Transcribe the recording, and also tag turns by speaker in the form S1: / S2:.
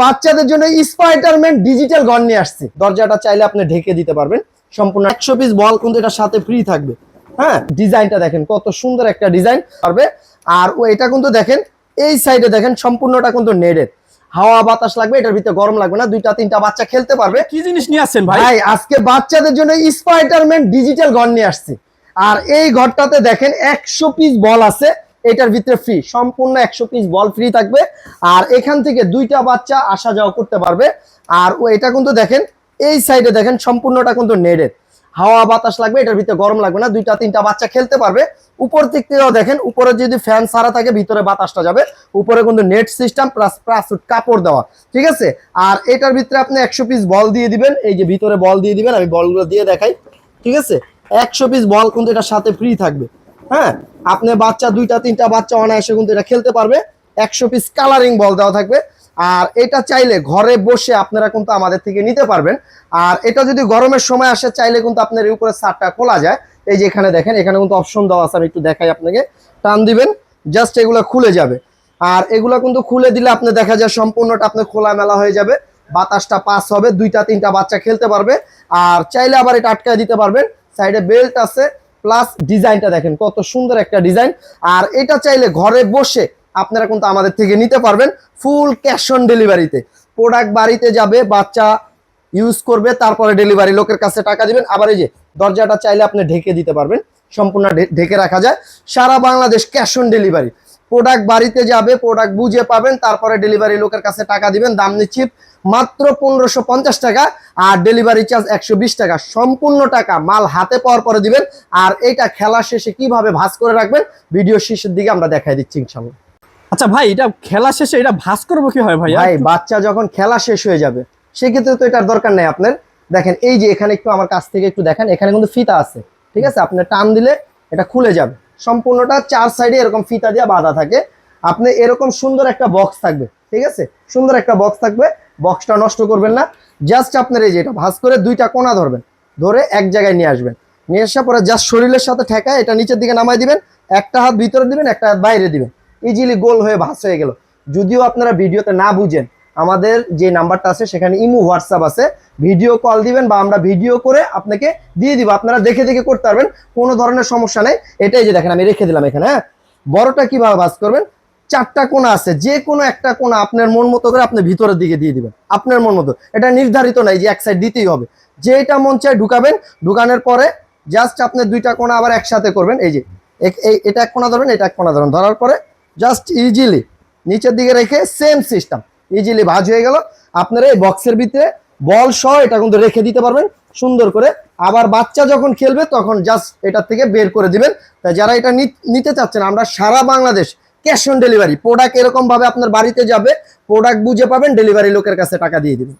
S1: বাচ্চাদের জন্য Spiderman digital গন নিয়ে আসছি। দরজাটা চাইলে আপনি ঢেকে দিতে পারবেন। সম্পূর্ণ একশো পিস বল কিন্তু এটার সাথে ফ্রি থাকবে। হ্যাঁ ডিজাইনটা দেখেন কত সুন্দর একটা ডিজাইন পারবে। আর ও এটা কিন্তু দেখেন এই সাইডে দেখেন সম্পূর্ণটা কিন্তু নেডের হাওয়া বাতাস লাগবে এটার ভিতরে গরম লাগবে না দুইটা তিনটা বাচ্চা খেলতে পারবে।
S2: কি জিনিস নিয়ে আসছেন ভাই?
S1: ভাই আজকে বাচ্চাদের জন্য স্পাইডারম্যান ডিজিটাল গন নিয়ে আসছে। আর এই ঘরটাতে দেখেন একশো পিস বল আছে। এটার ভিতরে ফ্রি সম্পূর্ণ একশো পিস বল ফ্রি থাকবে। আর এখান থেকে দুইটা বাচ্চা আসা যাওয়া করতে পারবে। আর ও, এটা কিন্তু দেখেন, এই সাইডে দেখেন সম্পূর্ণটা কিন্তু নেডের হাওয়া বাতাস লাগবে, এটার ভিতরে গরম লাগবে না, দুইটা তিনটা বাচ্চা খেলতে পারবে। উপর দিক থেকেও দেখেন, উপরে যদি ফ্যান সারা থাকে, ভিতরে বাতাসটা যাবে। উপরে কিন্তু নেট সিস্টেম প্লাস প্লাস কাপড় দেওয়া, ঠিক আছে? আর এটার ভিতরে আপনি একশো পিস বল দিয়ে দিবেন, এই যে ভিতরে বল দিয়ে দিবেন, আমি বলগুলো দিয়ে দেখাই, ঠিক আছে? একশো পিস বল কিন্তু এটার সাথে ফ্রি থাকবে হ্যাঁ? আপনি বাচ্চা দুইটা, তিনটা বাচ্চা অনায়াসে কিন্তু এটা খেলতে পারবে। একশো পিস কালারিং বল দেওয়া থাকবে। আর এটা চাইলে ঘরে বসে আপনারা কিন্তু আমাদের থেকে নিতে পারবেন। আর এটা যদি গরমের সময় আসে, চাইলে কিন্তু আপনার এই উপরে সারটা খোলা যায়। এই যে এখানে দেখেন, এখানে কিন্তু অপশন দেওয়া আছে, আমি একটু দেখাই আপনাকে। টান দিবেন জাস্ট এগুলো খুলে যাবে। আর এগুলো কিন্তু খুলে দিলে আপনি দেখা যায় সম্পূর্ণটা আপনার খোলামেলা হয়ে যাবে। বাতাসটা পাস হবে, দুইটা, তিনটা বাচ্চা খেলতে পারবে। আর চাইলে আবার এটা আটকায় দিতে পারবেন। সাইডে বেল্ট আছে প্লাস ডিজাইনটা দেখেন, কত সুন্দর একটা ডিজাইন। আর এটা চাইলে ঘরে বসে আপনারা কিন্তু আমাদের থেকে নিতে পারবেন ফুল ক্যাশ অন ডেলিভারিতে প্রোডাক্ট বাড়িতে যাবে, বাচ্চা ইউজ করবে, তারপরে ডেলিভারি লোকের কাছে টাকা দিবেন। আবার এই যে দরজাটা চাইলে আপনি ঢেকে দিতে পারবেন, সম্পূর্ণ ঢেকে রাখা যায়। সারা Bangladesh cash on delivery product বাড়িতে যাবে প্রোডাক্ট বুঝে পাবেন তারপরে ডেলিভারি লোকের কাছে টাকা দিবেন দাম নিচ্ছি মাত্র পনেরোশো পঞ্চাশ টাকা আর ডেলিভারি চার্জ একশো বিশ টাকা। সম্পূর্ণ টাকা মাল হাতে পাওয়ার পরে দিবেন আর এটা খেলা শেষে কীভাবে ভাঁজ করে রাখবেন ভিডিও শেষের দিকে আমরা দেখাই দিচ্ছি ইনশাল্লাহ
S2: আচ্ছা ভাই এটা খেলা শেষে এটা ভাস করব কি হয় ভাই
S1: ভাই বাচ্চা যখন খেলা শেষ হয়ে যাবে সেক্ষেত্রে তো এটার দরকার নেই আপনার। দেখেন এই যে এখানে একটু আমার কাছ থেকে একটু দেখেন এখানে কিন্তু ফিতা আছে ঠিক আছে? আপনার টান দিলে এটা খুলে যাবে। সম্পূর্ণটা চার সাইডে এরকম ফিতা দিয়ে বাঁধা থাকে। আপনি এরকম সুন্দর একটা বক্স থাকবে, ঠিক আছে? সুন্দর একটা বক্স থাকবে। বক্সটা নষ্ট করবেন না। জাস্ট আপনার এই যে এটা, ভাঁজ করে দুইটা কোনা ধরবেন। ধরে এক জায়গায় নিয়ে আসবেন। নিয়ে আসার পরে জাস্ট শরীরের সাথে ঠেকায় এটা নিচের দিকে নামাই দিবেন। একটা হাত ভিতরে দিবেন, একটা হাত বাইরে দিবেন। ইজিলি গোল হয়ে ভাস হয়ে গেল। যদিও আপনারা ভিডিওতে না বুঝেন আমাদের যে নাম্বারটা আছে, সেখানে ইমো, হোয়াটসঅ্যাপ আছে। ভিডিও কল দিবেন বা আমরা ভিডিও করে আপনাকে দিয়ে দিব। আপনারা দেখে দেখে করতে পারবেন, কোনো ধরনের সমস্যা নেই। এটাই যে দেখেন, আমি রেখে দিলাম এখানে হ্যাঁ? বড়টা কীভাবে ভাঁজ করবেন? চারটা কোণা আছে, যে কোনো একটা কোণা আপনার মন মতো করে আপনি ভিতরের দিকে দিয়ে দিবেন, আপনার মন মতো। এটা নির্ধারিত নাই যে এক সাইড দিতেই হবে। যেটা মন চায় ঢুকাবেন, ঢুকানোর পরে জাস্ট আপনি দুইটা কোনা আবার একসাথে করবেন। এই যে এটা এক কোণা ধরবেন, এটা এক কোণা ধরবেন। ধরার পরে জাস্ট ইজিলি নিচের দিকে রেখে সেম সিস্টেম ইজিলি ভাজ হয়ে গেল। আপনারা এই বক্সের ভিতরে বল সহ এটা কিন্তু রেখে দিতে পারবেন। সুন্দর করে। আবার বাচ্চা যখন খেলবে, তখন জাস্ট এটা থেকে বের করে দিবেন। তাই যারা এটা নিতে চাচ্ছেন, আমরা সারা Bangladesh cash on delivery product এরকমভাবে আপনার বাড়িতে যাবে প্রোডাক্ট বুঝে পাবেন ডেলিভারি লোকের কাছে টাকা দিয়ে দিবেন।